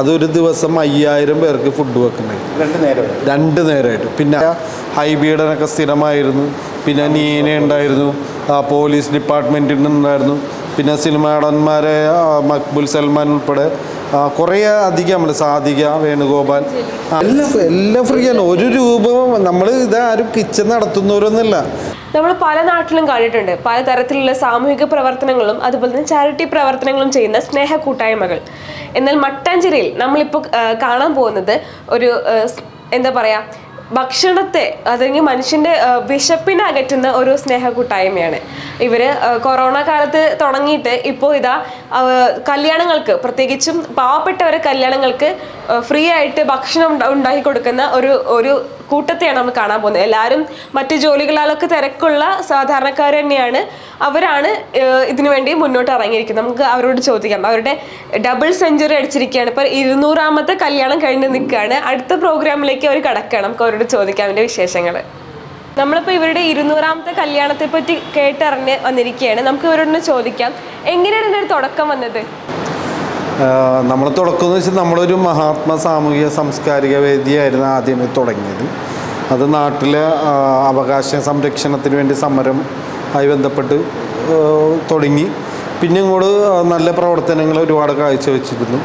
അതൊരു ദിവസം അയ്യായിരം പേർക്ക് ഫുഡ് വെക്കുന്നുണ്ട് രണ്ട് നേരം. രണ്ട് നേരമായിട്ട് പിന്നെ ഹൈബീഡനൊക്കെ സ്ഥിരമായിരുന്നു. പിന്നെ നീന ഉണ്ടായിരുന്നു. പോലീസ് ഡിപ്പാർട്ട്മെന്റിൽ നിന്നുണ്ടായിരുന്നു പിന്നെ സിനിമാടന്മാരെ മക്ബുൽ സൽമാൻ ഉൾപ്പെടെ കുറേ അധികം നമ്മൾ സാധിക വേണുഗോപാൽ. എല്ലാം എല്ലാം ഫ്രീ ആണ്. ഒരു രൂപ നമ്മൾ ഇതാരും കിച്ചൺ നടത്തുന്നവരൊന്നുമില്ല. നമ്മൾ പല നാട്ടിലും കണ്ടിട്ടുണ്ട്. പലതരത്തിലുള്ള സാമൂഹിക പ്രവർത്തനങ്ങളും അതുപോലെ തന്നെ ചാരിറ്റി പ്രവർത്തനങ്ങളും ചെയ്യുന്ന സ്നേഹ കൂട്ടായ്മകൾ. എന്നാൽ മട്ടാഞ്ചേരിയിൽ നമ്മളിപ്പോൾ കാണാൻ പോകുന്നത് ഒരു എന്താ പറയാ ഭക്ഷണത്തെ അല്ലെങ്കിൽ മനുഷ്യന്റെ ആ, വിശപ്പിനെ അകറ്റുന്ന ഒരു സ്നേഹ കൂട്ടായ്മയാണ് ഇവർ ആ, കൊറോണ കാലത്ത് തുടങ്ങിയിട്ട് ഇപ്പോൾ ഇതാ കല്യാണങ്ങൾക്ക് പ്രത്യേകിച്ചും പാവപ്പെട്ടവരെ കല്യാണങ്ങൾക്ക് ഫ്രീ ആയിട്ട് ഭക്ഷണം ഉണ്ട- ഉണ്ടാക്കി കൊടുക്കുന്ന ഒരു ഒരു കൂട്ടത്തെയാണ് നമ്മൾ കാണാൻ പോകുന്നത്. എല്ലാവരും മറ്റ് ജോലികളാലൊക്കെ തിരക്കുള്ള സാധാരണക്കാർ തന്നെയാണ്. അവരാണ് ഇതിനു വേണ്ടി മുന്നോട്ട് ഇറങ്ങിയിരിക്കുന്നത്. നമുക്ക് അവരോട് ചോദിക്കാം. അവരുടെ ഡബിൾ സെഞ്ചുറി അടിച്ചിരിക്കുകയാണ്. ഇപ്പോൾ ഇരുന്നൂറാമത്തെ കല്യാണം കഴിഞ്ഞ് നിൽക്കുകയാണ്. അടുത്ത പ്രോഗ്രാമിലേക്ക് അവർ കടക്കുകയാണ് നമുക്ക് അവരോട് ചോദിക്കാം അവന്റെ വിശേഷങ്ങൾ നമ്മളിപ്പോൾ ഇവരുടെ ഇരുന്നൂറാമത്തെ കല്യാണത്തെ പറ്റി കേട്ടറിഞ്ഞ് വന്നിരിക്കുകയാണ്. നമുക്ക് ഇവരോടൊന്ന് ചോദിക്കാം. എങ്ങനെയാണ് ഇതിന്റെ തുടക്കം വന്നത്? നമ്മൾ തുടക്കം എന്ന് വെച്ചാൽ നമ്മളൊരു മഹാത്മാ സാമൂഹിക സാംസ്കാരിക വേദിയായിരുന്നു ആദ്യമേ തുടങ്ങിയത്. അത് നാട്ടിലെ അവകാശ സംരക്ഷണത്തിന് വേണ്ടി സമരം ആയി ബന്ധപ്പെട്ട് തുടങ്ങി. പിന്നെ ഇങ്ങോട്ട് നല്ല പ്രവർത്തനങ്ങൾ ഒരുപാട് കാഴ്ചവെച്ചിരുന്നു.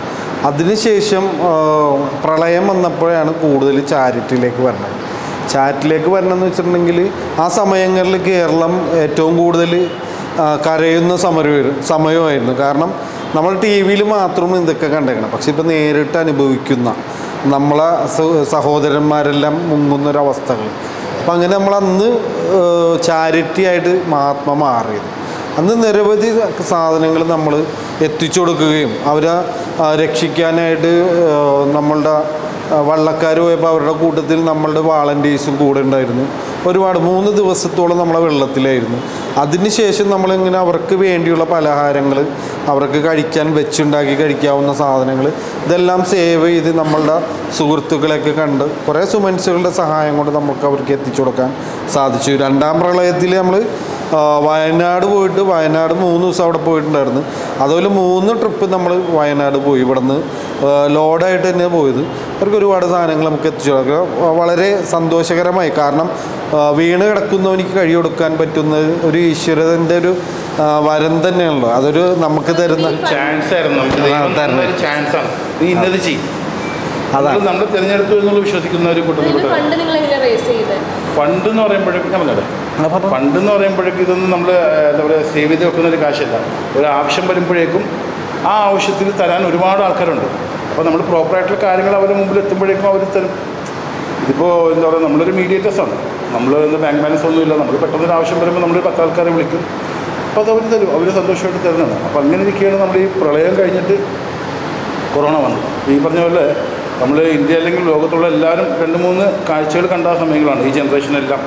അതിനുശേഷം പ്രളയം വന്നപ്പോഴാണ് കൂടുതൽ ചാരിറ്റിയിലേക്ക് വരണത്. ചാറ്റിലേക്ക് എന്ന് വെച്ചിട്ടുണ്ടെങ്കിൽ ആ സമയങ്ങളിൽ കേരളം ഏറ്റവും കൂടുതൽ കരയുന്ന സമരം സമയമായിരുന്നു. കാരണം നമ്മൾ ടി വിയിൽ മാത്രം ഇതൊക്കെ കണ്ടേക്കണം. പക്ഷെ ഇപ്പം നേരിട്ട് അനുഭവിക്കുന്ന നമ്മളെ സഹോദരന്മാരെല്ലാം മുങ്ങുന്നൊരവസ്ഥകൾ അപ്പം അങ്ങനെ നമ്മൾ അന്ന് ചാരിറ്റി ആയിട്ട് മഹാത്മ മാറിയത്. അന്ന് നിരവധി സാധനങ്ങൾ നമ്മൾ എത്തിച്ചു കൊടുക്കുകയും അവരെ രക്ഷിക്കാനായിട്ട് നമ്മളുടെ വള്ളക്കാർ പോയപ്പോൾ അവരുടെ കൂട്ടത്തിൽ നമ്മളുടെ വാളണ്ടിയേഴ്സും കൂടെ ഉണ്ടായിരുന്നു. ഒരുപാട് മൂന്ന് ദിവസത്തോളം നമ്മളെ വെള്ളത്തിലായിരുന്നു. അതിനുശേഷം നമ്മളിങ്ങനെ അവർക്ക് വേണ്ടിയുള്ള പലഹാരങ്ങൾ അവർക്ക് കഴിക്കാൻ വെച്ചുണ്ടാക്കി കഴിക്കാവുന്ന സാധനങ്ങൾ ഇതെല്ലാം സേവ് ചെയ്ത് നമ്മളുടെ സുഹൃത്തുക്കളെയൊക്കെ കണ്ട് കുറേ സുമൻസുകളുടെ സഹായം കൊണ്ട് നമുക്ക് അവർക്ക് എത്തിച്ചു കൊടുക്കാൻ സാധിച്ചു. രണ്ടാം പ്രളയത്തിൽ നമ്മൾ വയനാട് പോയിട്ട് വയനാട് മൂന്ന് ദിവസം അവിടെ പോയിട്ടുണ്ടായിരുന്നു. അതുപോലെ മൂന്ന് ട്രിപ്പ് നമ്മൾ വയനാട് പോയി. ഇവിടെ നിന്ന് ലോഡായിട്ട് തന്നെ പോയത്. അവർക്ക് ഒരുപാട് സാധനങ്ങൾ നമുക്ക് എത്തിച്ചു വളരെ സന്തോഷകരമായി. കാരണം വീണ് കിടക്കുന്നവനിക്ക് കഴി കൊടുക്കാൻ പറ്റുന്ന ഒരു ഈശ്വരന്റെ ഒരു വരം തന്നെയാണല്ലോ. അതൊരു നമുക്ക് തരുന്ന ചാൻസ് ആയിരുന്നു നമുക്ക് ചാൻസ് ആണ്. നീ ഇന്നത് ചെയ്യും. അതാണ് നമ്മൾ തിരഞ്ഞെടുത്തു എന്നുള്ള വിശ്വസിക്കുന്ന ഒരു കൂട്ടം ഫണ്ട് നിങ്ങൾ എങ്ങനെ റേസ് ചെയ്തത് ഫണ്ട് എന്ന് പറയുമ്പോഴേക്കും ഫണ്ട് എന്ന് പറയുമ്പോഴേക്കും ഇതൊന്നും നമ്മൾ എന്താ പറയുക സേവ് ചെയ്ത് വെക്കുന്ന ഒരു കാശല്ല. ഒരു ആവശ്യം വരുമ്പോഴേക്കും ആ ആവശ്യത്തിൽ തരാൻ ഒരുപാട് ആൾക്കാരുണ്ട്. അപ്പോൾ നമ്മൾ പ്രോപ്പറായിട്ടുള്ള കാര്യങ്ങൾ അവരുടെ മുമ്പിൽ എത്തുമ്പോഴേക്കും അവർ തരും. ഇതിപ്പോൾ എന്താ പറയുക നമ്മളൊരു മീഡിയേറ്റേഴ്സാണ് ആണ്. നമ്മൾ ബാങ്ക് ബാലൻസ് ഒന്നുമില്ല നമ്മൾ പെട്ടെന്ന് ആവശ്യം വരുമ്പോൾ നമ്മൾ പത്ത് ആൾക്കാരെ വിളിക്കും. അപ്പോൾ അത് അവർ തരും. അവർ സന്തോഷമായിട്ട് തരുന്നതാണ്. അപ്പോൾ അങ്ങനെ ഇരിക്കുകയാണ് നമ്മൾ ഈ പ്രളയം കഴിഞ്ഞിട്ട് കൊറോണ വന്നു ഈ പറഞ്ഞ പോലെ നമ്മൾ ഇന്ത്യ അല്ലെങ്കിൽ ലോകത്തുള്ള എല്ലാവരും രണ്ട് മൂന്ന് കാഴ്ചകൾ കണ്ട സമയങ്ങളാണ്. ഈ ജനറേഷനെല്ലാം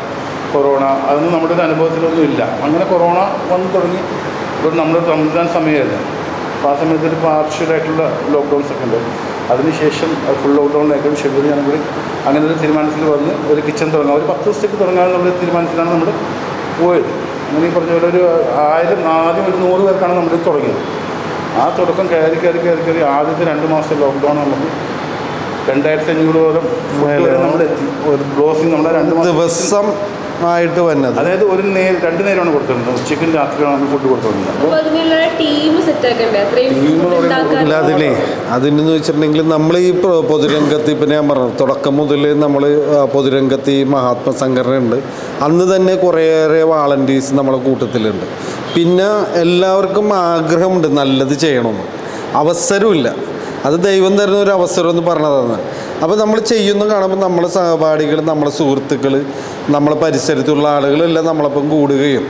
കൊറോണ അതൊന്നും നമ്മുടെ ഒരു അനുഭവത്തിലൊന്നും ഇല്ല. അങ്ങനെ കൊറോണ വന്ന് തുടങ്ങി. ഇപ്പോൾ നമ്മുടെ റംസാൻ സമയമായിരുന്നു. അപ്പോൾ ആ സമയത്ത് ഒരു പാർഷ്യലായിട്ടുള്ള ലോക്ക്ഡൗൺസ് ഒക്കെ ഉണ്ട് അതിനുശേഷം ഫുൾ ലോക്ക്ഡൗണിലേക്കും ഷെഡ്യൂൾ ചെയ്യാൻ കൂടി അങ്ങനെ ഒരു തീരുമാനത്തിൽ വന്ന് ഒരു കിച്ചൺ തുടങ്ങാം. ഒരു പത്ത് ദിവസത്തേക്ക് തുടങ്ങാമെന്നുള്ള തീരുമാനത്തിലാണ് നമ്മൾ പോയത്. അങ്ങനെ ഈ പറഞ്ഞ പോലെ ഒരു ആയിരം ആദ്യം ഒരു നൂറ് പേർക്കാണ് നമ്മൾ തുടങ്ങിയത്. ആ തുടക്കം കയറി കയറി കയറി കയറി ആദ്യത്തെ രണ്ട് മാസം ലോക്ക്ഡൗൺ നമുക്ക് രണ്ടായിരത്തി അഞ്ഞൂറോളം ഫുഡ് വരെ നമ്മൾ എത്തി. ഒരു ക്ലോസിങ് നമ്മുടെ രണ്ട് ദിവസം ആയിട്ട് വന്നത്. അതായത് ഒരു നേരം രണ്ട് നേരമാണ് കൊടുത്തിരുന്നത്. ഉച്ചയ്ക്കും രാത്രിയാണ് ഫുഡ് കൊടുത്തിരുന്നത്. അതിന് അല്ല അതിലേ അതിനെന്ന് വെച്ചിട്ടുണ്ടെങ്കിൽ നമ്മൾ ഈ പൊതുരംഗത്ത് ഇപ്പം ഞാൻ പറഞ്ഞു തുടക്കം മുതൽ നമ്മൾ പൊതുരംഗത്ത് ഈ മഹാത്മ സംഘടന ഉണ്ട് അന്ന് തന്നെ കുറേയേറെ വാളണ്ടീഴ്സ് നമ്മളെ കൂട്ടത്തിലുണ്ട്. പിന്നെ എല്ലാവർക്കും ആഗ്രഹമുണ്ട് നല്ലത് ചെയ്യണമെന്ന് അവസരമില്ല. അത് ദൈവം തരുന്ന ഒരു അവസരം എന്ന് പറഞ്ഞതാണ്. അപ്പോൾ നമ്മൾ ചെയ്യുന്ന കാണുമ്പോൾ നമ്മളെ സഹപാഠികൾ നമ്മളെ സുഹൃത്തുക്കൾ നമ്മളെ പരിസരത്തുള്ള ആളുകളെല്ലാം നമ്മളൊപ്പം കൂടുകയും.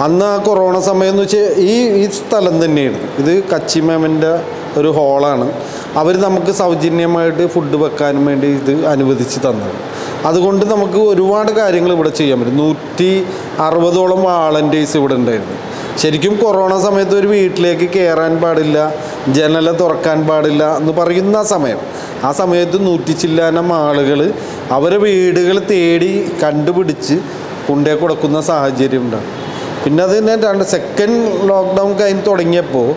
അന്ന് ആ കൊറോണ സമയം എന്ന് വെച്ചാൽ ഈ ഈ സ്ഥലം തന്നെയാണ്. ഇത് കച്ചി മാമിന്റെ ഒരു ഹോളാണ്. അവർ നമുക്ക് സൗജന്യമായിട്ട് ഫുഡ് വെക്കാനും വേണ്ടി ഇത് അനുവദിച്ച് തന്നത്. അതുകൊണ്ട് നമുക്ക് ഒരുപാട് കാര്യങ്ങൾ ഇവിടെ ചെയ്യാൻ പറ്റും. നൂറ്റി അറുപതോളം വാളന്റേഴ്സ് ഇവിടെ ഉണ്ടായിരുന്നു. ശരിക്കും കൊറോണ സമയത്ത് ഒരു വീട്ടിലേക്ക് കയറാൻ പാടില്ല ജനല തുറക്കാൻ പാടില്ല എന്ന് പറയുന്ന സമയം. ആ സമയത്ത് നൂറ്റി ചില്ലാനം ആളുകൾ അവരെ വീടുകൾ തേടി കണ്ടുപിടിച്ച് കൊണ്ടേ കൊടുക്കുന്ന സാഹചര്യം ഉണ്ടാകും. പിന്നെ അത് തന്നെ രണ്ട് സെക്കൻഡ് ലോക്ക്ഡൗൺ കഴിഞ്ഞ് തുടങ്ങിയപ്പോൾ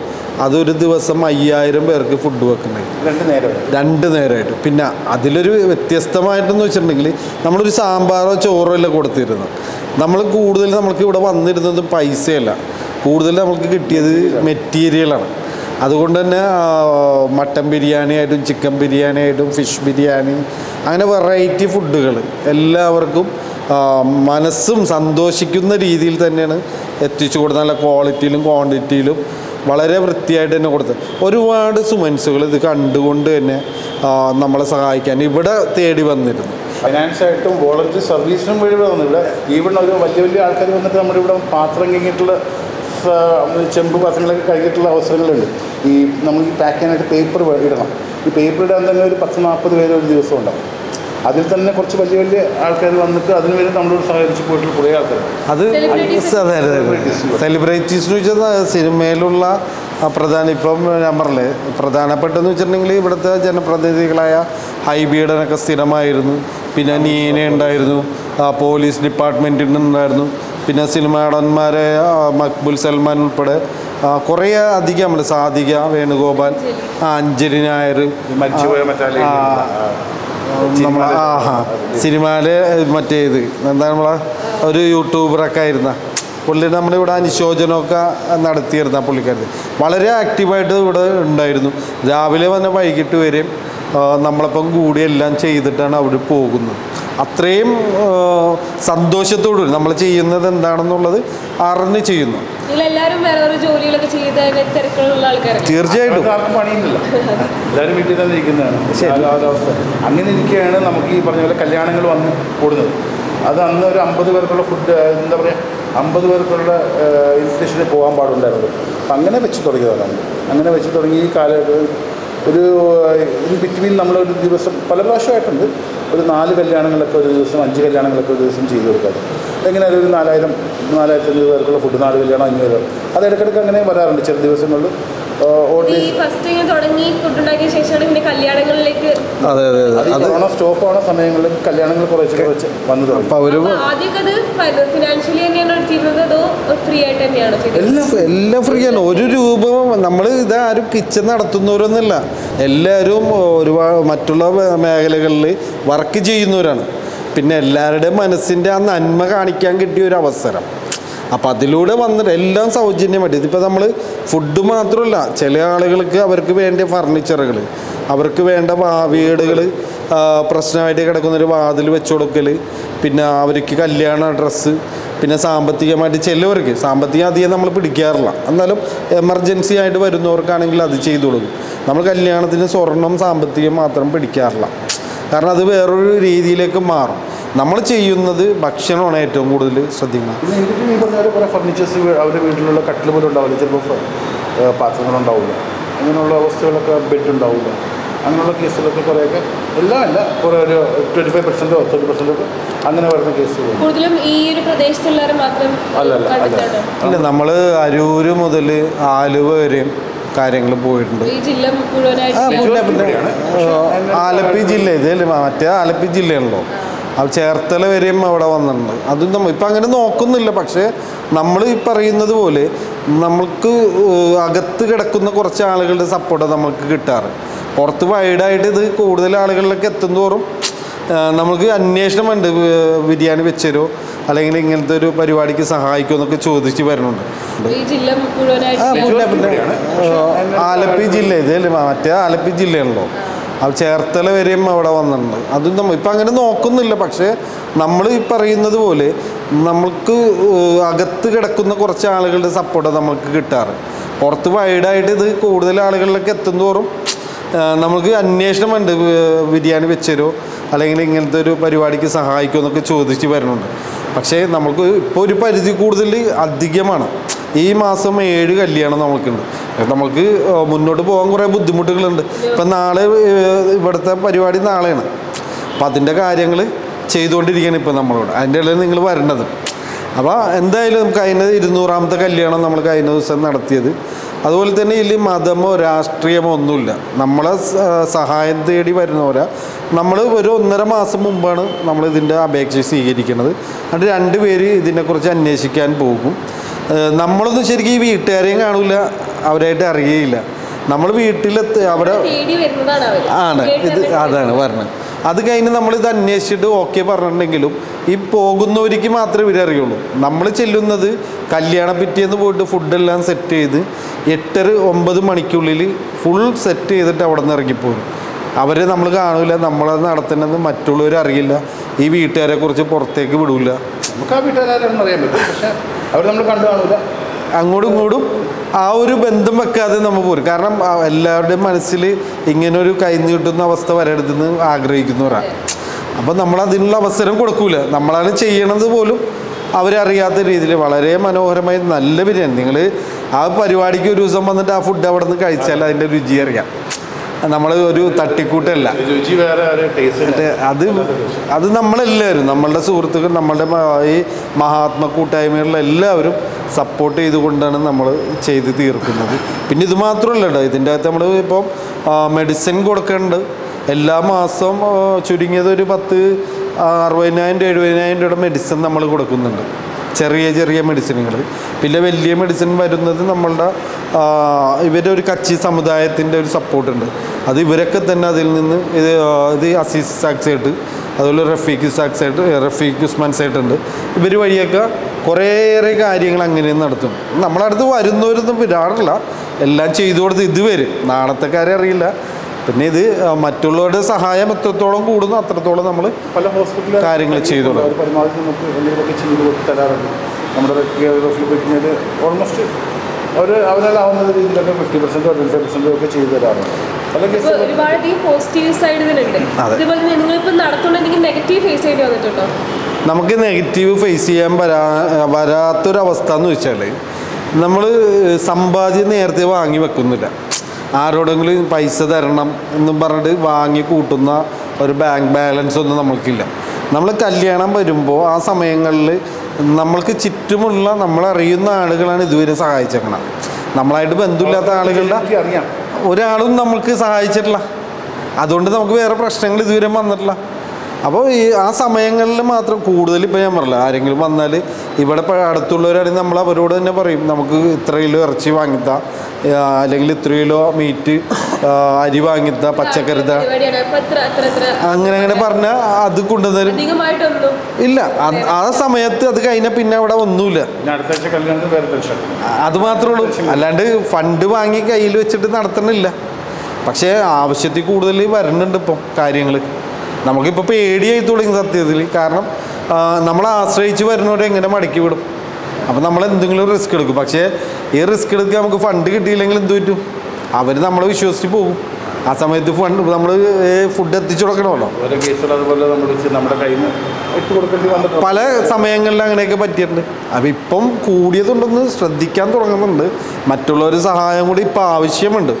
അതൊരു ദിവസം അയ്യായിരം പേർക്ക് ഫുഡ് വെക്കുന്നുണ്ട് രണ്ട് നേരം രണ്ട് നേരമായിട്ട്. പിന്നെ അതിലൊരു വ്യത്യസ്തമായിട്ടെന്ന് വെച്ചിട്ടുണ്ടെങ്കിൽ നമ്മളൊരു സാമ്പാറോ ചോറോ അല്ല കൊടുത്തിരുന്നു നമ്മൾ കൂടുതൽ നമ്മൾക്ക് ഇവിടെ വന്നിരുന്നത് പൈസയല്ല. കൂടുതൽ നമുക്ക് കിട്ടിയത് മെറ്റീരിയലാണ്. അതുകൊണ്ട് തന്നെ മട്ടൻ ബിരിയാണി ആയിട്ടും ചിക്കൻ ബിരിയാണി ആയിട്ടും ഫിഷ് ബിരിയാണി അങ്ങനെ വെറൈറ്റി ഫുഡുകൾ എല്ലാവർക്കും മനസ്സും സന്തോഷിക്കുന്ന രീതിയിൽ തന്നെയാണ് എത്തിച്ചു കൊടുത്തത്. നല്ല ക്വാളിറ്റിയിലും ക്വാണ്ടിറ്റിയിലും വളരെ വൃത്തിയായിട്ട് തന്നെ കൊടുത്തത്. ഒരുപാട് സുമൻസുകൾ ഇത് കണ്ടുകൊണ്ട് തന്നെ നമ്മളെ സഹായിക്കാൻ ഇവിടെ തേടി വന്നിരുന്നു. ഫൈനാൻസായിട്ടും വോളണ്ടറി സർവീസിനും വഴി ഇവിടെ ഈവൺ ഒരു വലിയ വലിയ ആൾക്കാർ വന്നിട്ട് നമ്മുടെ ഇവിടെ പാത്രം കഴിഞ്ഞിട്ടുള്ള സ- ചെമ്പ് പാത്രങ്ങളൊക്കെ കഴിഞ്ഞിട്ടുള്ള അവസരങ്ങളുണ്ട്. ഈ നമ്മൾ ഈ പാക്ക് ചെയ്യാനായിട്ട് പേപ്പർ ഇടണം. ഈ പേപ്പർ ഇടാൻ തന്നെ ഒരു പത്ത് നാൽപ്പത് പേര് ഒരു ദിവസം ഉണ്ടാവും. അതിൽ തന്നെ കുറച്ച് വലിയ വലിയ ആൾക്കാർ വന്നിട്ട് അതിന് വേണ്ടി നമ്മളോട് സഹകരിച്ച് പോയിട്ടുള്ള കുറേ ആൾക്കാർ അത് സെലിബ്രിറ്റീസ് എന്ന് വെച്ചാൽ സിനിമയിലുള്ള പ്രധാന ഇപ്പം ഞാൻ പറഞ്ഞില്ലേ പ്രധാനപ്പെട്ടെന്ന് വെച്ചിട്ടുണ്ടെങ്കിൽ ഇവിടുത്തെ ജനപ്രതിനിധികളായ ഹൈബീഡനൊക്കെ സ്ഥിരമായിരുന്നു. പിന്നെ നീന ഉണ്ടായിരുന്നു പോലീസ് ഡിപ്പാർട്ട്മെന്റിൽ നിന്നുണ്ടായിരുന്നു പിന്നെ സിനിമാടന്മാരെ മക്ബുൽ സൽമാൻ ഉൾപ്പെടെ കുറേ അധികം നമ്മൾ സാധിക വേണുഗോപാൽ അഞ്ജലി നായർ നമ്മളെ ആ സിനിമയിൽ മറ്റേ ഇത് എന്താ നമ്മളെ ഒരു യൂട്യൂബറൊക്കെ ആയിരുന്ന. പുള്ളി നമ്മുടെ ഇവിടെ അനുശോചനമൊക്കെ നടത്തിയിരുന്ന പുള്ളിക്കാരത്ത് വളരെ ആക്റ്റീവായിട്ട് ഇവിടെ ഉണ്ടായിരുന്നു. രാവിലെ വന്ന് വൈകിട്ട് വരെയും നമ്മളപ്പം കൂടി എല്ലാം ചെയ്തിട്ടാണ് അവിടെ പോകുന്നത്. അത്രയും സന്തോഷത്തോടു നമ്മൾ ചെയ്യുന്നത് എന്താണെന്നുള്ളത് അറിഞ്ഞ് ചെയ്യുന്നു. തീർച്ചയായിട്ടും. എല്ലാവരും വീട്ടിൽ തന്നെ ഇരിക്കുന്നതാണ്. ആ അവസ്ഥ അങ്ങനെ ഇരിക്കുകയാണ് നമുക്ക് ഈ പറഞ്ഞ പോലെ കല്യാണങ്ങൾ വന്ന് കൂടുന്നത്. അത് അന്ന് ഒരു അമ്പത് പേർക്കുള്ള ഫുഡ് എന്താ പറയുക അമ്പത് പേർക്കുള്ള ഇൻവിറ്റേഷന് പോകാൻ പാടുണ്ടായിരുന്നു അപ്പം അങ്ങനെ വെച്ച് തുടങ്ങിയതാണ്. അങ്ങനെ വെച്ച് തുടങ്ങി ഈ കാല ഒരു ഇൻ ബിറ്റ്വീൻ നമ്മളൊരു ദിവസം പല പ്രാവശ്യമായിട്ടുണ്ട്. ഒരു നാല് കല്യാണങ്ങളൊക്കെ ഒരു ദിവസം അഞ്ച് കല്യാണങ്ങളൊക്കെ ഒരു ദിവസം ചെയ്തു കൊടുക്കാറ്. എങ്ങനെ ഒരു നാലായിരം നാലായിരത്തി അഞ്ഞൂറ് പേർക്കുള്ള ഫുഡ് നാല് കല്യാണം അഞ്ഞൂറ് അത് ഇടയ്ക്കിടയ്ക്ക് അങ്ങനെ വരാറുണ്ട് ചില ദിവസങ്ങളിൽ. അതെ അതെ അത്. സ്റ്റോപ്പ് ആവുന്ന സമയങ്ങളിൽ കല്യാണങ്ങൾ കുറച്ച് കുറച്ച് വന്നു തുടങ്ങി. എല്ലാം എല്ലാം ഫ്രീ ആണ് ഒരു രൂപ നമ്മൾ ഇതാരും കിച്ചൺ നടത്തുന്നവരൊന്നുമല്ല. എല്ലാവരും ഒരുപാട് മറ്റുള്ള മേഖലകളിൽ വർക്ക് ചെയ്യുന്നവരാണ്. പിന്നെ എല്ലാവരുടെയും മനസ്സിന്റെ ആ നന്മ കാണിക്കാൻ കിട്ടിയ ഒരു അവസരം. അപ്പം അതിലൂടെ വന്നിട്ട് എല്ലാം സൗജന്യമായിട്ട് ഇതിപ്പോൾ നമ്മൾ ഫുഡ് മാത്രമല്ല ചില ആളുകൾക്ക് അവർക്ക് വേണ്ട ഫർണിച്ചറുകൾ അവർക്ക് വേണ്ട വീടുകൾ പ്രശ്നമായിട്ട് കിടക്കുന്നൊരു വാതിൽ വെച്ച് കൊടുക്കൽ പിന്നെ അവർക്ക് കല്യാണ ഡ്രസ്സ് പിന്നെ സാമ്പത്തികമായിട്ട് ചിലവർക്ക് സാമ്പത്തികം അധികം നമ്മൾ പിടിക്കാറില്ല. എന്നാലും എമർജൻസി ആയിട്ട് വരുന്നവർക്കാണെങ്കിൽ അത് ചെയ്തു കൊടുക്കും. നമ്മൾ കല്യാണത്തിന് സ്വർണം സാമ്പത്തികം മാത്രം പിടിക്കാറില്ല. കാരണം അത് വേറൊരു രീതിയിലേക്ക് മാറും. നമ്മൾ ചെയ്യുന്നത് ഭക്ഷണമാണ് ഏറ്റവും കൂടുതൽ ശ്രദ്ധിക്കുന്നത് ഫർണിച്ചേഴ്സ് അവരുടെ വീട്ടിലുള്ള കട്ടിൽ പോലും ഉണ്ടാവില്ല. ചിലപ്പോൾ പാത്രങ്ങളുണ്ടാവില്ല. അങ്ങനെയുള്ള അവസ്ഥകളൊക്കെ ബെഡ് ഉണ്ടാവില്ല. അങ്ങനെയുള്ള കേസുകളൊക്കെ കുറേയൊക്കെ എല്ലാം അല്ല. കുറേ ഒരു ട്വന്റി ഫൈവ് പെർസെന്റോ തേർട്ടി പെർസെന്റോ അങ്ങനെ വരുന്ന കേസുകൾ. കൂടുതലും ഈ ഒരു പ്രദേശത്തുള്ളവരെ മാത്രം അല്ലല്ല, അല്ല. ഇല്ല നമ്മൾ അരൂര് മുതൽ ആലുവ വരെയും കാര്യങ്ങൾ പോയിട്ടുണ്ട്. ആലപ്പി ജില്ല ഇത് മറ്റേ ആലപ്പി ജില്ലയാണല്ലോ. അത് ചേർത്തല വരെയും അവിടെ വന്നിട്ടുണ്ട്. അതും നമ്മൾ ഇപ്പം അങ്ങനെ നോക്കുന്നില്ല. പക്ഷേ നമ്മൾ ഈ പറയുന്നത് പോലെ നമ്മൾക്ക് അകത്ത് കിടക്കുന്ന കുറച്ച് ആളുകളുടെ സപ്പോർട്ട് നമുക്ക് കിട്ടാറ്. പുറത്ത് വൈഡായിട്ട് ഇത് കൂടുതൽ ആളുകളിലേക്ക് എത്തുന്തോറും തോറും നമുക്ക് അന്വേഷണം ഉണ്ട് ബിരിയാണി വെച്ചരോ അല്ലെങ്കിൽ ഇങ്ങനത്തെ ഒരു പരിപാടിക്ക് സഹായിക്കുമോ എന്നൊക്കെ ചോദിച്ച് വരുന്നുണ്ട്. ആലപ്പി ജില്ല ഇതല്ലേ മറ്റേ ആലപ്പി ജില്ലയാണല്ലോ. അത് ചേർത്തല വരെയും അവിടെ വന്നിട്ടുണ്ട്. അതും നമ്മൾ ഇപ്പം അങ്ങനെ നോക്കുന്നില്ല പക്ഷേ നമ്മൾ ഈ പറയുന്നത് പോലെ നമ്മൾക്ക് അകത്ത് കിടക്കുന്ന കുറച്ച് ആളുകളുടെ സപ്പോർട്ട് നമുക്ക് കിട്ടാറ്. പുറത്ത് വൈഡായിട്ട് ഇത് കൂടുതൽ ആളുകളിലേക്ക് എത്തുന്തോറും ഏഹ്, നമുക്ക് അന്വേഷണം ഉണ്ട് ബിരിയാണി വെച്ചരോ അല്ലെങ്കിൽ ഇങ്ങനത്തെ ഒരു പരിപാടിക്ക് സഹായിക്കുമോ എന്നൊക്കെ ചോദിച്ച് വരുന്നുണ്ട്. പക്ഷേ നമുക്ക് ഇപ്പോൾ ഒരു പരിധി കൂടുതൽ അധികമാണ്. ഈ മാസം ഏഴ് കല്യാണം നമുക്കുണ്ട് നമുക്ക് മുന്നോട്ട് പോകാൻ കുറേ ബുദ്ധിമുട്ടുകളുണ്ട്. ഇപ്പം നാളെ ഇവിടുത്തെ പരിപാടി നാളെയാണ്. അപ്പം അതിന്റെ കാര്യങ്ങൾ ചെയ്തുകൊണ്ടിരിക്കുകയാണ് ഇപ്പം നമ്മളിവിടെ അതിന്റെ ഇടയിൽ നിങ്ങൾ വരേണ്ടത്. അപ്പോൾ എന്തായാലും നമുക്ക് അതിന് ഇരുന്നൂറാമത്തെ കല്യാണം നമ്മൾ കഴിഞ്ഞ ദിവസം നടത്തിയത്. അതുപോലെ തന്നെ ഇതിൽ മതമോ രാഷ്ട്രീയമോ ഒന്നുമില്ല. നമ്മളെ സഹായം തേടി വരുന്നവരാ. നമ്മൾ ഒരു ഒന്നര മാസം മുമ്പാണ് നമ്മൾ ഇതിന്റെ അപേക്ഷ സ്വീകരിക്കുന്നത്. അത് രണ്ട് പേര് ഇതിനെക്കുറിച്ച് അന്വേഷിക്കാൻ പോകും. നമ്മളൊന്നും ശരിക്കും ഈ വീട്ടുകാരെയും കാണില്ല അവരായിട്ട് അറിയുകയില്ല. നമ്മൾ വീട്ടിലെത്തി അവിടെ ആണ്. ഇത് അതാണ് പറഞ്ഞത്. അത് കഴിഞ്ഞ് നമ്മൾ ഇത് അന്വേഷിച്ചിട്ട് ഓക്കെ പറഞ്ഞിട്ടുണ്ടെങ്കിലും ഈ പോകുന്നവർക്ക് മാത്രമേ ഇവരെ അറിയുള്ളൂ. നമ്മൾ ചെല്ലുന്നത് കല്യാണ പിറ്റേന്ന് പോയിട്ട് ഫുഡെല്ലാം സെറ്റ് ചെയ്ത് എട്ടര ഒമ്പത് മണിക്കുള്ളിൽ ഫുൾ സെറ്റ് ചെയ്തിട്ട് അവിടെ നിന്ന് ഇറങ്ങിപ്പോരും. അവരെ നമ്മൾ കാണില്ല നമ്മളത് നടത്തുന്നത് മറ്റുള്ളവർ അറിയില്ല ഈ വീട്ടുകാരെ കുറിച്ച് പുറത്തേക്ക് വിടൂല. നമുക്ക് ആ അറിയാൻ പറ്റും പക്ഷെ അവർ നമ്മൾ കണ്ടു കാണില്ല അങ്ങോട്ടും ഇങ്ങോട്ടും ആ ഒരു ബന്ധം വെക്കാതെ നമ്മൾ പോരും. കാരണം എല്ലാവരുടെയും മനസ്സിൽ ഇങ്ങനൊരു കൈന്ന് കിട്ടുന്ന അവസ്ഥ വരരുതെന്ന് ആഗ്രഹിക്കുന്നവരാണ് അപ്പം നമ്മൾ അതിനുള്ള അവസരം കൊടുക്കൂല. നമ്മളാണ് ചെയ്യണത് പോലും അവരറിയാത്ത രീതിയിൽ വളരെ മനോഹരമായി നല്ല ബിരിയാണി. നിങ്ങൾ ആ പരിപാടിക്ക് ഒരു ദിവസം വന്നിട്ട് ആ ഫുഡ് അവിടെ നിന്ന് കഴിച്ചാൽ അതിന്റെ രുചി അറിയാം. നമ്മൾ ഒരു തട്ടിക്കൂട്ടല്ല. അത് അത് നമ്മളെല്ലാവരും നമ്മളുടെ സുഹൃത്തുക്കൾ നമ്മളുടെ ഈ മഹാത്മ കൂട്ടായ്മയുള്ള എല്ലാവരും സപ്പോർട്ട് ചെയ്തുകൊണ്ടാണ് നമ്മൾ ചെയ്ത് തീർക്കുന്നത്. പിന്നെ ഇത് മാത്രമല്ല കേട്ടോ ഇതിന്റെ അകത്ത് നമ്മൾ ഇപ്പം മെഡിസിൻ കൊടുക്കുന്നുണ്ട് എല്ലാ മാസവും ചുരുങ്ങിയത് ഒരു പത്ത് അറുപതിനായിരം രൂപ എഴുപതിനായിരം രൂപയുടെ മെഡിസിൻ നമ്മൾ കൊടുക്കുന്നുണ്ട്. ചെറിയ ചെറിയ മെഡിസിനുകൾ പിന്നെ വലിയ മെഡിസിൻ വരുന്നത് നമ്മളുടെ ഇവരുടെ ഒരു കച്ചി സമുദായത്തിന്റെ ഒരു സപ്പോർട്ടുണ്ട് അത് ഇവരൊക്കെ തന്നെ അതിൽ നിന്ന് ഇത് ഇത് അസീസ് സാക്സൈട്ട് അതുപോലെ റഫീഖ് ഇസാഖ് സൈഡ് റഫീഖ് ഉസ്മാൻ സൈഡുണ്ട്. ഇവർ വഴിയൊക്കെ കുറേയേറെ കാര്യങ്ങൾ അങ്ങനെ നടത്തും. നമ്മളടുത്ത് വരുന്നവരൊന്നും വിടാറില്ല. എല്ലാം ചെയ്തു കൊടുത്ത് ഇത് വരും. നാളത്തെ കാര്യം അറിയില്ല. പിന്നെ ഇത് മറ്റുള്ളവരുടെ സഹായം എത്രത്തോളം കൂടുന്നു അത്രത്തോളം നമ്മൾ പല ഹോസ്പിറ്റലിൽ കാര്യങ്ങൾ ചെയ്തു കൊടുക്കും. പരമാവധി നമുക്ക് എന്തെങ്കിലുമൊക്കെ ചെയ്ത് തരാറുണ്ട്. നമ്മുടെ കേരളത്തിൽ പോയി കഴിഞ്ഞാൽ ഓൾമോസ്റ്റ് അവർ അവരാലാവുന്ന രീതിയിലൊക്കെ ഫിഫ്റ്റി പെർസെന്റോ ട്വന്റി പെർസെന്റോ ഒക്കെ ചെയ്തു തരാറുണ്ട്. ഒരുപാടധികം പോസിറ്റീവ് സൈഡ് ഇതിനുണ്ട് അതെ. ഇതുപോലെ തന്നെ നിങ്ങളിപ്പോ നടത്തുന്നുണ്ടെങ്കിൽ നെഗറ്റീവ് ഫേസ് ചെയ്യേണ്ടി വന്നിട്ടുണ്ടോ? നമുക്ക് നെഗറ്റീവ് ഫേസ് ചെയ്യാൻ വരാ വരാത്തൊരവസ്ഥ എന്ന് വെച്ചാൽ നമ്മൾ സമ്പാദ്യം നേരത്തെ വാങ്ങി വെക്കുന്നില്ല. ആരോടെങ്കിലും പൈസ തരണം എന്നും പറഞ്ഞിട്ട് വാങ്ങി കൂട്ടുന്ന ഒരു ബാങ്ക് ബാലൻസ് ഒന്നും നമ്മൾക്കില്ല. നമ്മൾ കല്യാണം വരുമ്പോൾ ആ സമയങ്ങളിൽ നമ്മൾക്ക് ചുറ്റുമുള്ള നമ്മളറിയുന്ന ആളുകളാണ് ഇതുവരെ സഹായിച്ചേക്കണം നമ്മളായിട്ട് ബന്ധമില്ലാത്ത ആളുകളുടെ അറിയാം. ഒരാളും നമുക്ക് സഹായിച്ചിട്ടില്ല. അതുകൊണ്ട് നമുക്ക് വേറെ പ്രശ്നങ്ങൾ ഇതുവരെ വന്നിട്ടില്ല. അപ്പോൾ ഈ ആ സമയങ്ങളിൽ മാത്രം കൂടുതൽ ഇപ്പോൾ ഞാൻ പറഞ്ഞില്ല ആരെങ്കിലും വന്നാൽ ഇവിടെ അടുത്തുള്ളവരാണെങ്കിൽ നമ്മൾ അവരോട് തന്നെ പറയും നമുക്ക് ഇത്ര കിലോ ഇറച്ചി വാങ്ങിത്താം അല്ലെങ്കിൽ ഇത്ര കിലോ മീറ്റ് അരി വാങ്ങിത്ത പച്ചക്കറി താ പരിപാടിയാണ് അപ്പൊ എത്ര എത്ര എത്ര? അങ്ങനെ അങ്ങനെ പറഞ്ഞ അത് കൊണ്ടുവന്നു ഇല്ല. ആ സമയത്ത് അത് കഴിഞ്ഞ പിന്നെ അവിടെ ഒന്നുമില്ല. അത് മാത്രമേ ഉള്ളൂ. അല്ലാണ്ട് ഫണ്ട് വാങ്ങി കയ്യിൽ വെച്ചിട്ട് നടത്തണില്ല. പക്ഷേ ആവശ്യത്തിൽ കൂടുതൽ വരുന്നുണ്ട് ഇപ്പം കാര്യങ്ങൾ നമുക്കിപ്പോൾ പേടിയായി തുടങ്ങി സത്യത്തിൽ. കാരണം നമ്മൾ നമ്മളെ ആശ്രയിച്ച് വരുന്നവരെ എങ്ങനെ മടക്കി വിടും? അപ്പം നമ്മൾ എന്തെങ്കിലും റിസ്ക് എടുക്കും. പക്ഷേ ഈ റിസ്ക് എടുക്കുക നമുക്ക് ഫണ്ട് കിട്ടിയില്ലെങ്കിൽ എന്ത് പറ്റും? അവർ നമ്മൾ വിശ്വസിച്ച് പോകും. ആ സമയത്ത് ഫണ്ട് നമ്മൾ ഫുഡ് എത്തിച്ചു കൊടുക്കണമല്ലോ. പല സമയങ്ങളിൽ അങ്ങനെയൊക്കെ പറ്റിയിട്ടുണ്ട്. അപ്പം ഇപ്പം കൂടിയതുണ്ടെന്ന് ശ്രദ്ധിക്കാൻ തുടങ്ങുന്നുണ്ട്. മറ്റുള്ളവർ സഹായം കൂടി ഇപ്പം ആവശ്യമുണ്ട്.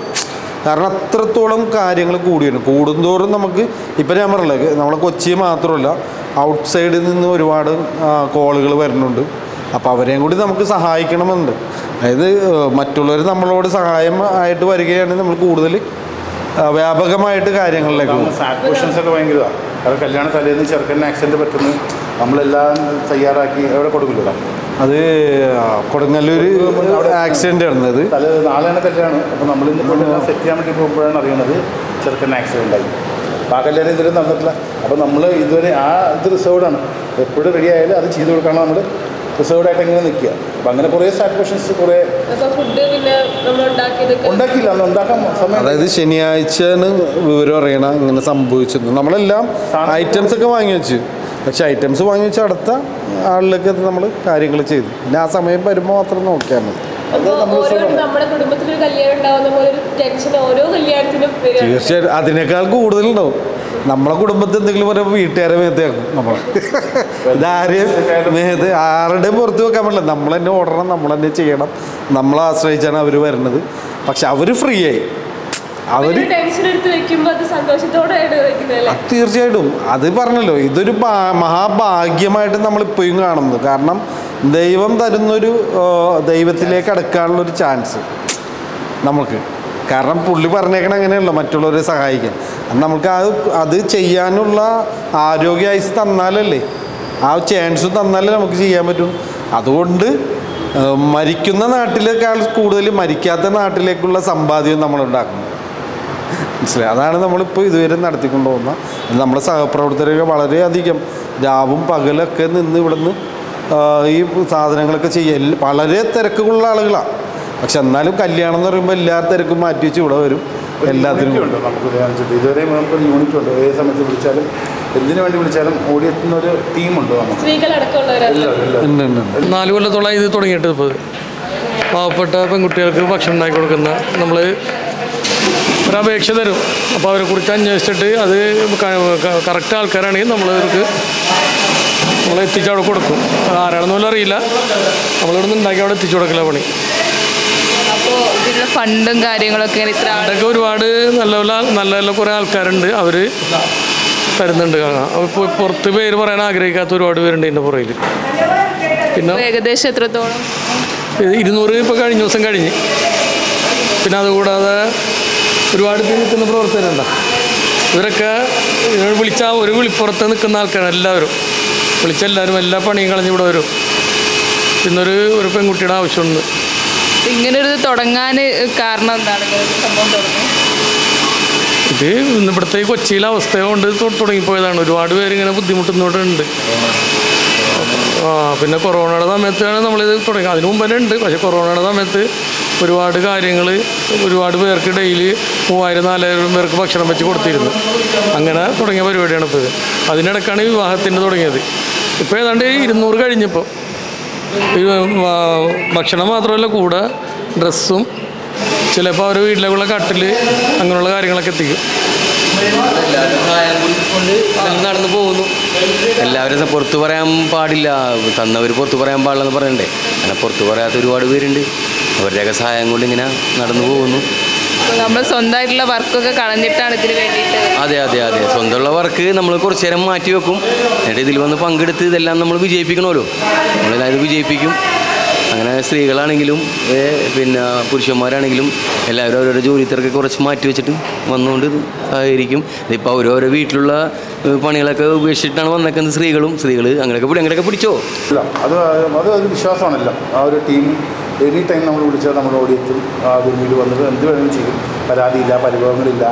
കാരണം അത്രത്തോളം കാര്യങ്ങൾ കൂടിയാണ് കൂടുന്തോറും നമുക്ക് ഇപ്പം ഞാൻ പറഞ്ഞില്ലേ നമ്മളെ കൊച്ചി മാത്രമല്ല ഔട്ട് സൈഡിൽ നിന്ന് ഒരുപാട് കോളുകൾ വരുന്നുണ്ട്. അപ്പോൾ അവരെയും കൂടി നമുക്ക് സഹായിക്കണമെന്നുണ്ട്. അതായത് മറ്റുള്ളവർ നമ്മളോട് സഹായം ആയിട്ട് വരികയാണെങ്കിൽ നമ്മൾ കൂടുതൽ വ്യാപകമായിട്ട് കാര്യങ്ങളിലേക്ക് പോകും സാറ്റ് ഒക്കെ കാരണം കല്യാണ തലേന്ന് ചെറുക്കന്റെ ആക്സിഡന്റ് പറ്റുന്നു നമ്മളെല്ലാം തയ്യാറാക്കി എവിടെ കൊടുക്കില്ല അത് കൊടുങ്ങല്ലൂർ ആക്സിഡന്റ് നടന്നത് നാളെയാണ് കല്യാണം. അപ്പോൾ നമ്മളിന്ന് കൊണ്ടെല്ലാം സെറ്റ് ചെയ്യാൻ വേണ്ടി പോകുമ്പോഴാണ് അറിയുന്നത് ചെറുക്കന്റെ ആക്സിഡന്റ് ആയി. അപ്പോൾ ആ കല്യാണം ഇതുവരെ നടന്നിട്ടില്ല. അപ്പോൾ നമ്മൾ ഇതുവരെ ആ ഇത് റിസേർവ്ഡാണ് എപ്പോഴും റെഡി ആയാലും അത് ചെയ്ത് കൊടുക്കാനാണ് നമ്മൾ റിസർവ്ഡ് ആയിട്ട് ഇങ്ങനെ നിൽക്കുക. അപ്പം അങ്ങനെ കുറേ സാറ്റിസ്ഫാക്ഷൻസ് കുറേ ഫുഡ് പിന്നെ നമ്മൾ ഉണ്ടാക്കിയില്ല അന്ന് ഉണ്ടാക്കാൻ സമയം അതായത് ശനിയാഴ്ചയാണ് വിവരം അറിയണം ഇങ്ങനെ സംഭവിച്ചത്. നമ്മളെല്ലാം ഐറ്റംസ് ഒക്കെ വാങ്ങി വെച്ചു. പക്ഷെ ഐറ്റംസ് വാങ്ങി വെച്ച അടുത്ത ആളിലേക്ക് നമ്മൾ കാര്യങ്ങൾ ചെയ്തു. പിന്നെ ആ സമയം വരുമ്പോൾ മാത്രം നോക്കിയാൽ മതി. നമ്മുടെ കുടുംബത്തിൽ ഒരു കല്യാണം ഉണ്ടാവുന്ന പോലെ ഒരു ടെൻഷൻ ഓരോ കല്യാണത്തിനും. തീർച്ചയായിട്ടും. അതിനേക്കാൾ കൂടുതലുണ്ടാവും. നമ്മളെ കുടുംബത്തിൽ എന്തെങ്കിലും പറയുമ്പോൾ വീട്ടുകാരെ മേത്തേക്കും നമ്മൾ ഇതാരെയും മേത്ത് ആരുടെയും പുറത്ത് വെക്കാൻ പറ്റില്ല. നമ്മൾ തന്നെ ഓടണം നമ്മൾ തന്നെ ചെയ്യണം. നമ്മളെ ആശ്രയിച്ചാണ് അവർ വരുന്നത്. പക്ഷെ അവർ ഫ്രീ ആയി. അവർ തീർച്ചയായിട്ടും. അത് പറഞ്ഞല്ലോ ഇതൊരു മഹാഭാഗ്യമായിട്ട് നമ്മൾ ഇപ്പോഴും കാണുന്നത്. കാരണം ദൈവം തരുന്നൊരു ദൈവത്തിലേക്ക് അടുക്കാനുള്ളൊരു ചാൻസ് നമുക്ക്. കാരണം പുള്ളി പറഞ്ഞേക്കണ അങ്ങനെയല്ലോ മറ്റുള്ളവരെ സഹായിക്കാൻ. നമുക്ക് അത് അത് ചെയ്യാനുള്ള ആരോഗ്യ ആയുസ് തന്നാലല്ലേ? ആ ചാൻസ് തന്നാലേ നമുക്ക് ചെയ്യാൻ പറ്റും. അതുകൊണ്ട് മരിക്കുന്ന നാട്ടിലേക്കാൾ കൂടുതൽ മരിക്കാത്ത നാട്ടിലേക്കുള്ള സമ്പാദ്യം നമ്മൾ ഉണ്ടാക്കുന്നത് മനസ്സിലായി? അതാണ് നമ്മളിപ്പോൾ ഇതുവരെ നടത്തിക്കൊണ്ട് പോകുന്ന നമ്മുടെ സഹപ്രവർത്തകരൊക്കെ വളരെയധികം രാവും പകലൊക്കെ നിന്ന് ഇവിടുന്ന് ഈ സാധനങ്ങളൊക്കെ ചെയ്യുക. വളരെ തിരക്കുള്ള ആളുകളാണ്. പക്ഷെ എന്നാലും കല്യാണം എന്ന് പറയുമ്പോൾ എല്ലാ തിരക്കും മാറ്റി വെച്ച് ഇവിടെ വരും. എല്ലാത്തിനും ഉണ്ട് നമുക്ക് വെച്ചിട്ട്. ഇതുവരെ നമുക്കൊരു യൂണിറ്റ് ഉണ്ട്. ഏത് സമയത്ത് വിളിച്ചാലും എന്തിനു വേണ്ടി വിളിച്ചാലും ഓടിയെത്തുന്ന ഒരു ടീമുണ്ട് നമുക്ക്. നാല് കൊല്ലത്തോളം ഇത് തുടങ്ങിയിട്ട് ഇപ്പോൾ പാവപ്പെട്ട പെൺകുട്ടികൾക്ക് ഭക്ഷണം ഉണ്ടാക്കി കൊടുക്കുന്ന നമ്മൾ ഒരപേക്ഷ അപേക്ഷ തരും. അപ്പോൾ അവരെ കുറിച്ച് അന്വേഷിച്ചിട്ട് അത് കറക്റ്റ് ആൾക്കാരാണെങ്കിൽ നമ്മൾ അവർക്ക് നമ്മൾ എത്തിച്ച് അവിടെ കൊടുക്കും. ആരാണെന്നുള്ള ആരാണെന്ന് പോലും അറിയില്ല. നമ്മളിവിടെ നിന്ന് ഉണ്ടാക്കി അവിടെ എത്തിച്ചു കൊടുക്കില്ല പണി. ഫണ്ടും കാര്യങ്ങളൊക്കെ ഇങ്ങനെ ഇത്ര അതൊക്കെ ഒരുപാട് നല്ല നല്ല നല്ല നല്ല കുറേ ആൾക്കാരുണ്ട്. അവർ തരുന്നുണ്ട്. അപ്പോൾ പുറത്ത് പേര് പറയാൻ ആഗ്രഹിക്കാത്ത ഒരുപാട് പേരുണ്ട് ഇതിന്റെ പുറകിൽ പിന്നെ ഏകദേശം എത്രത്തോളം? ഇരുന്നൂറ് ഇപ്പോൾ കഴിഞ്ഞ ദിവസം കഴിഞ്ഞ്. പിന്നെ അതുകൂടാതെ ഒരുപാട് പേര് നിൽക്കുന്ന പ്രവർത്തകരുണ്ട്. ഇവരൊക്കെ വിളിച്ച ഒരു വിളിപ്പുറത്ത് നിൽക്കുന്ന ആൾക്കാരാണ് എല്ലാവരും. വിളിച്ച എല്ലാവരും എല്ലാ പണിയും കളഞ്ഞ് ഇവിടെ വരും. ഇന്നൊരു ഒരു പെൺകുട്ടിയുടെ ആവശ്യമുണ്ട്. ഇങ്ങനൊരു തുടങ്ങാൻ കാരണം എന്താണ്? സംഭവം തുടങ്ങി. ഇത് ഇന്ന് ഇവിടുത്തെ ഈ കൊച്ചിയിലെ അവസ്ഥ കൊണ്ട് തൊ- തുടങ്ങിപ്പോയതാണ്. ഒരുപാട് പേര് ഇങ്ങനെ ബുദ്ധിമുട്ടുന്നോട്ടുണ്ട് ആ പിന്നെ കൊറോണയുടെ സമയത്താണ് നമ്മളിത് തുടങ്ങി. അതിന് മുമ്പ് ഉണ്ട്. പക്ഷെ കൊറോണയുടെ സമയത്ത് ഒരുപാട് കാര്യങ്ങൾ ഒരുപാട് പേർക്ക് ഡെയിലി മൂവായിരം നാലായിരം പേർക്ക് ഭക്ഷണം വെച്ച് കൊടുത്തിരുന്നു. അങ്ങനെ തുടങ്ങിയ പരിപാടിയാണ് ഇപ്പോൾ ഇത് അതിനിടക്കാണ് വിവാഹത്തിന് തുടങ്ങിയത്. ഇപ്പോൾ ഏതാണ്ട് ഇരുന്നൂറ് കഴിഞ്ഞപ്പോൾ ഭക്ഷണം മാത്രമല്ല കൂടെ ഡ്രസ്സും ചിലപ്പോൾ അവർ വീട്ടിലേക്കുള്ള കട്ടിൽ അങ്ങനെയുള്ള കാര്യങ്ങളൊക്കെ എത്തിക്കും. നടന്നു പോകുന്നു. എല്ലാവരും പുറത്തു പറയാൻ പാടില്ല. തന്നവർ പുറത്തു പറയാൻ പാടില്ലെന്ന് പറയണ്ടേ. അങ്ങനെ പുറത്തു പറയാത്ത ഒരുപാട് പേരുണ്ട്. അവരുടെയൊക്കെ സഹായം കൊണ്ട് ഇങ്ങനെ നടന്നു പോകുന്നു. നമ്മൾ സ്വന്തമായിട്ടുള്ള വർക്കൊക്കെ കളഞ്ഞിട്ടാണ് ഇതിന് വേണ്ടിയിട്ട്? അതെ അതെ അതെ. സ്വന്തമുള്ള വർക്ക് നമ്മൾ കുറച്ച് നേരം മാറ്റി വെക്കും. എന്നിട്ട് ഇതിൽ വന്ന് പങ്കെടുത്ത് ഇതെല്ലാം നമ്മൾ വിജയിപ്പിക്കണമല്ലോ. നമ്മളിതായത് വിജയിപ്പിക്കും. അങ്ങനെ സ്ത്രീകളാണെങ്കിലും പിന്നെ പുരുഷന്മാരാണെങ്കിലും എല്ലാവരും അവരവരുടെ ജോലി തിരക്ക് കുറച്ച് മാറ്റി വെച്ചിട്ട് വന്നുകൊണ്ട് ആയിരിക്കും. ഇപ്പോൾ ഇതിപ്പോൾ ഓരോരോ വീട്ടിലുള്ള പണികളൊക്കെ ഉപേക്ഷിച്ചിട്ടാണ് വന്നേക്കുന്നത് സ്ത്രീകളും. സ്ത്രീകൾ അങ്ങനെയൊക്കെ പിടി അങ്ങനെയൊക്കെ പിടിച്ചോ? ഇല്ല. അത് അത് ഒരു വിശ്വാസമാണല്ലോ. ആ ഒരു ടീം എനി ടൈം നമ്മൾ വിളിച്ചാൽ നമ്മൾ ഓടിയെത്തും ആ ഭൂമിയിൽ വന്നിട്ട് എന്ത് വേണമെങ്കിലും ചെയ്യും. പരാതിയില്ല പരിഭവങ്ങളില്ല.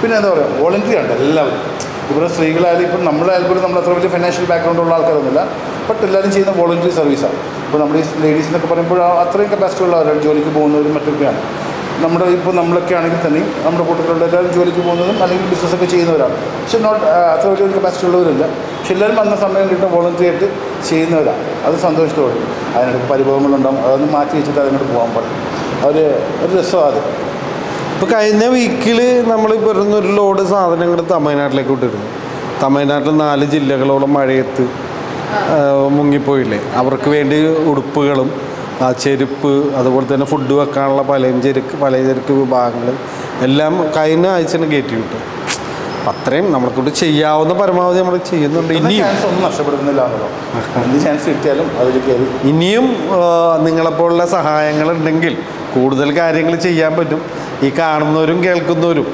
പിന്നെ എന്താ പറയുക വോളണ്ടറി ഉണ്ട് എല്ലാവരും. ഇവിടെ സ്ത്രീകളായാലും ഇപ്പം നമ്മളായാലും പോലും നമ്മൾ അത്ര വലിയ ഫിനാൻഷ്യൽ ബാക്ക്ഗ്രൗണ്ട് ഉള്ള ആൾക്കാരൊന്നുമില്ല. ബട്ട് എല്ലാവരും ചെയ്യുന്ന വോളണ്ടറി സർവീസാണ് ഇപ്പോൾ നമ്മുടെ ഈ ലേഡീസ് എന്നൊക്കെ പറയുമ്പോൾ അത്രയും കപ്പാസിറ്റി ഉള്ളവരാണ് ജോലിക്ക് പോകുന്നവരും മറ്റൊക്കെയാണ്. നമ്മുടെ ഇപ്പോൾ നമ്മളൊക്കെ ആണെങ്കിൽ തന്നെ നമ്മുടെ കൂട്ടത്തിലുള്ള എല്ലാവരും ജോലിക്ക് പോകുന്നതും അല്ലെങ്കിൽ ബിസിനസ്സൊക്കെ ചെയ്യുന്നവരാണ്. പക്ഷെ നോട്ട് അത്ര വലിയ കപ്പാസിറ്റി ഉള്ളവരില്ല. പക്ഷെ എല്ലാവരും വന്ന സമയം കിട്ടുന്ന വോളണ്ടറി ആയിട്ട് ചെയ്യുന്നവരാണ് അത് സന്തോഷത്തോടെ അതിനിടയ്ക്ക് പരിഭവങ്ങളുണ്ടാകും അതൊന്ന് മാറ്റി വെച്ചിട്ട് അതിനോട് പോകാൻ പറയും. അവർ ഒരു രസമാണ് അത്. ഇപ്പോൾ കഴിഞ്ഞ വീക്കിൽ നമ്മൾ വരുന്ന ഒരു ലോഡ് സാധനങ്ങൾ തമിഴ്നാട്ടിലേക്ക് വിട്ടിരുന്നു. തമിഴ്നാട്ടിൽ നാല് ജില്ലകളോളം മഴയത്ത് മുങ്ങിപ്പോയില്ലേ? അവർക്ക് വേണ്ടി ഉടുപ്പുകളും ചെരുപ്പ് അതുപോലെ തന്നെ ഫുഡ് വെക്കാനുള്ള പലചരക്ക് പലചരക്ക് വിഭാഗങ്ങൾ എല്ലാം കഴിഞ്ഞ ആഴ്ചയാണ് കയറ്റി വിട്ടു അപ്പം അത്രയും നമ്മളെക്കൊണ്ട് ചെയ്യാവുന്ന പരമാവധി നമ്മൾ ചെയ്യുന്നുണ്ട്. ഇനിയും ഒന്നും നഷ്ടപ്പെടുന്നില്ല എന്ത് ചാൻസ് കിട്ടിയാലും അതിൽ കയറി. ഇനിയും നിങ്ങളെപ്പോലുള്ള നിങ്ങളെപ്പോലുള്ള സഹായങ്ങളുണ്ടെങ്കിൽ കൂടുതൽ കാര്യങ്ങൾ ചെയ്യാൻ പറ്റും. ഈ കാണുന്നവരും കേൾക്കുന്നവരും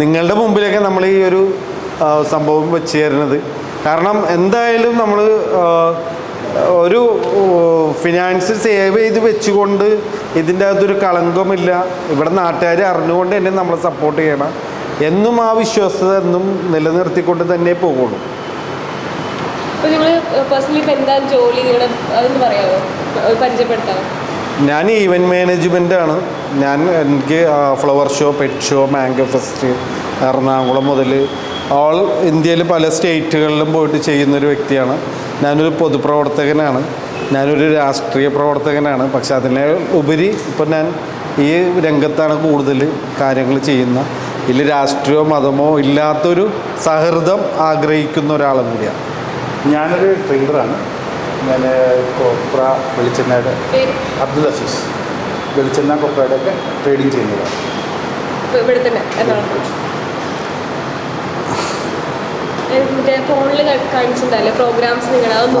നിങ്ങളുടെ മുമ്പിലൊക്കെ നമ്മൾ ഈ ഒരു സംഭവം വെച്ച് തരുന്നത്. കാരണം എന്തായാലും നമ്മൾ ഒരു ഫിനാൻസ് സേവ് ചെയ്ത് വെച്ചുകൊണ്ട് ഇതിന്റെ അകത്തൊരു കളങ്കമില്ല. ഇവിടെ നാട്ടുകാർ അറിഞ്ഞുകൊണ്ട് തന്നെ നമ്മളെ സപ്പോർട്ട് ചെയ്യണം. എന്നും ആ വിശ്വാസത എന്നും നിലനിർത്തിക്കൊണ്ട് തന്നെ പോകുള്ളൂ. ഞാൻ ഈവന്റ് മാനേജ്മെന്റ് ആണ്. ഞാൻ എനിക്ക് flower show pet show mango fest Ernakulam മുതൽ ഓൾ ഇന്ത്യയിൽ പല സ്റ്റേറ്റുകളിലും പോയിട്ട് ചെയ്യുന്നൊരു വ്യക്തിയാണ്. ഞാനൊരു പൊതുപ്രവർത്തകനാണ്. ഞാനൊരു രാഷ്ട്രീയ പ്രവർത്തകനാണ്. പക്ഷെ അതിനെ ഉപരി ഇപ്പം ഞാൻ ഈ രംഗത്താണ് കൂടുതൽ കാര്യങ്ങൾ ചെയ്യുന്ന ഇതിൽ രാഷ്ട്രീയമോ മതമോ ഇല്ലാത്തൊരു സഹൃദം ആഗ്രഹിക്കുന്ന ഒരാളും കൂടിയാണ്. ഞാനൊരു ട്രെയിലറാണ് ഞാൻ കൊപ്ര വെളിച്ചെണ്ണയുടെ അബ്ദുൽ അസീസ്. വെളിച്ചെണ്ണ കൊപ്രയുടെ ഒക്കെ ട്രേഡിങ് ചെയ്യുന്നതാണ് ഫോണിൽ കാണിച്ചിട്ടുണ്ടല്ലോ പ്രോഗ്രാംസ് നിങ്ങൾ അതൊന്ന്